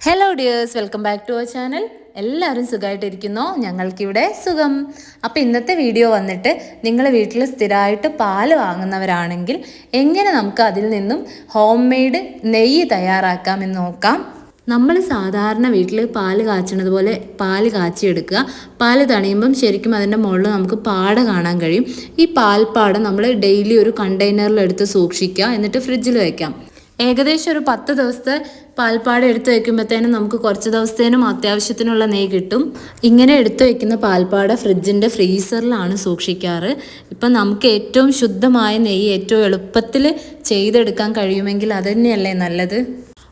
Hello dears welcome back to our channel എല്ലാവരും സുഖമായിട്ടിരിക്കുന്നോ ഞങ്ങൾക്കിവിടെ സുഖം. അപ്പോൾ ഇന്നത്തെ വീഡിയോ വന്നിട്ട് നിങ്ങൾ വീട്ടിൽ സ്ഥിരമായിട്ട് പാൽ വാങ്ങുന്നവരാണെങ്കിൽ എങ്ങനെ നമുക്ക് അതിൽ നിന്നും ഹോം മെയ്ഡ് നെയ്യ് തയ്യാറാക്കാമെന്ന് നോക്കാം. നമ്മൾ സാധാരണ വീട്ടിൽ പാൽ കാച്ചണത് പോലെ പാൽ കാച്ചിയെടുക്കുക. പാൽ തണിയുമ്പം ശരിക്കും അതിന്റെ മുകളിൽ നമുക്ക് പാട കാണാൻ കഴിയും. ഈ പാൽപ്പാട നമ്മൾ ഡെയിലി ഒരു കണ്ടെയ്നറിൽ എടുത്ത് സൂക്ഷിക്കുക. എന്നിട്ട് ഫ്രിഡ്ജിൽ വയ്ക്കാം ഏകദേശം ഒരു പത്ത് ദിവസത്തെ പാൽപ്പാട് എടുത്തു വെക്കുമ്പോഴത്തേനും നമുക്ക് കുറച്ച് ദിവസത്തേനും അത്യാവശ്യത്തിനുള്ള നെയ്യ് കിട്ടും. ഇങ്ങനെ എടുത്തു വെക്കുന്ന പാൽപ്പാട് ഫ്രിഡ്ജിന്റെ ഫ്രീസറിലാണ് സൂക്ഷിക്കാറ്. ഇപ്പം നമുക്ക് ഏറ്റവും ശുദ്ധമായ നെയ്യ് ഏറ്റവും എളുപ്പത്തിൽ ചെയ്തെടുക്കാൻ കഴിയുമെങ്കിൽ അത് തന്നെയല്ലേ നല്ലത്?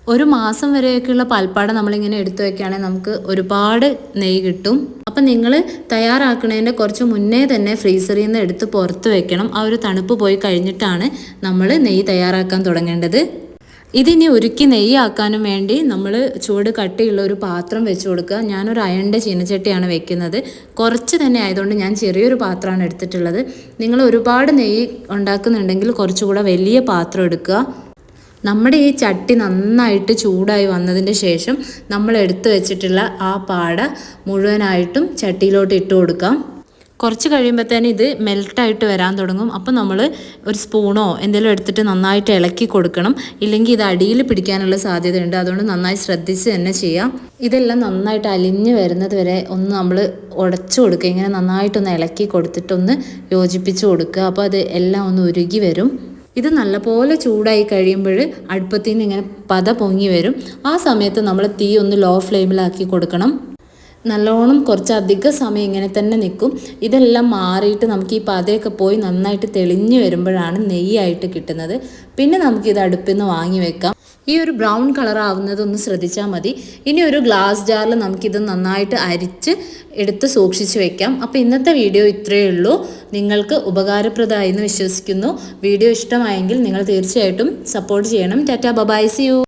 ഒരു മാസം വരെയൊക്കെയുള്ള പാൽപ്പാട നമ്മളിങ്ങനെ എടുത്തു വെക്കുകയാണെങ്കിൽ നമുക്ക് ഒരുപാട് നെയ്യ് കിട്ടും. അപ്പം നിങ്ങൾ തയ്യാറാക്കുന്നതിന്റെ കുറച്ച് മുന്നേ തന്നെ ഫ്രീസറിൽ നിന്ന് എടുത്ത് പുറത്ത് വെക്കണം. ആ ഒരു തണുപ്പ് പോയി കഴിഞ്ഞിട്ടാണ് നമ്മൾ നെയ്യ് തയ്യാറാക്കാൻ തുടങ്ങേണ്ടത്. ഇതിനി ഉരുക്കി നെയ്യാക്കാനും വേണ്ടി നമ്മൾ ചൂട് കട്ടിയുള്ള ഒരു പാത്രം വെച്ച് കൊടുക്കുക. ഞാനൊരു അയണിന്റെ ചീനച്ചട്ടിയാണ് വെക്കുന്നത്. കുറച്ച് തന്നെ ആയതുകൊണ്ട് ഞാൻ ചെറിയൊരു പാത്രമാണ് എടുത്തിട്ടുള്ളത്. നിങ്ങൾ ഒരുപാട് നെയ്യ് ഉണ്ടാക്കുന്നുണ്ടെങ്കിൽ കുറച്ചുകൂടെ വലിയ പാത്രം എടുക്കുക. നമ്മുടെ ഈ ചട്ടി നന്നായിട്ട് ചൂടായി വന്നതിന് ശേഷം നമ്മൾ എടുത്തു വെച്ചിട്ടുള്ള ആ പാട മുഴുവനായിട്ടും ചട്ടിയിലോട്ട് ഇട്ട് കൊടുക്കാം. കുറച്ച് കഴിയുമ്പോഴത്തേനും ഇത് മെൽട്ടായിട്ട് വരാൻ തുടങ്ങും. അപ്പോൾ നമ്മൾ ഒരു സ്പൂണോ എന്തെങ്കിലും എടുത്തിട്ട് നന്നായിട്ട് ഇളക്കി കൊടുക്കണം. ഇല്ലെങ്കിൽ ഇത് അടിയിൽ പിടിക്കാനുള്ള സാധ്യതയുണ്ട്. അതുകൊണ്ട് നന്നായി ശ്രദ്ധിച്ച് തന്നെ ചെയ്യാം. ഇതെല്ലാം നന്നായിട്ട് അലിഞ്ഞ് വരുന്നത് വരെ ഒന്ന് നമ്മൾ ഉടച്ചു കൊടുക്കുക. ഇങ്ങനെ നന്നായിട്ടൊന്ന് ഇളക്കി കൊടുത്തിട്ടൊന്ന് യോജിപ്പിച്ച് കൊടുക്കുക. അപ്പോൾ അത് എല്ലാം ഒന്ന് ഉരുകി വരും. ഇത് നല്ലപോലെ ചൂടായി കഴിയുമ്പോൾ അടുപ്പത്തിൽ നിന്ന് ഇങ്ങനെ പത പൊങ്ങി വരും. ആ സമയത്ത് നമ്മൾ തീ ഒന്ന് ലോ ഫ്ലെയിമിലാക്കി കൊടുക്കണം. നല്ലോണം കുറച്ച് അധിക സമയം ഇങ്ങനെ തന്നെ നിൽക്കും. ഇതെല്ലാം മാറിയിട്ട് നമുക്ക് ഈ പതയൊക്കെ പോയി നന്നായിട്ട് തെളിഞ്ഞു വരുമ്പോഴാണ് നെയ്യായിട്ട് കിട്ടുന്നത്. പിന്നെ നമുക്ക് ഇത് അടുപ്പിൽ നിന്ന് വാങ്ങി വെക്കാം. ഈ ഒരു ബ്രൗൺ കളർ ആവുന്നത് ഒന്ന് ശ്രദ്ധിച്ചാൽ മതി. ഇനി ഒരു ഗ്ലാസ് ജാറിൽ നമുക്കിത് നന്നായിട്ട് അരിച്ച് എടുത്ത് സൂക്ഷിച്ചു വെക്കാം. അപ്പോൾ ഇന്നത്തെ വീഡിയോ ഇത്രയേ ഉള്ളൂ. നിങ്ങൾക്ക് ഉപകാരപ്രദമായി എന്ന് വിശ്വസിക്കുന്നു. വീഡിയോ ഇഷ്ടമായെങ്കിൽ നിങ്ങൾ തീർച്ചയായിട്ടും സപ്പോർട്ട് ചെയ്യണം. Tata bye bye see you.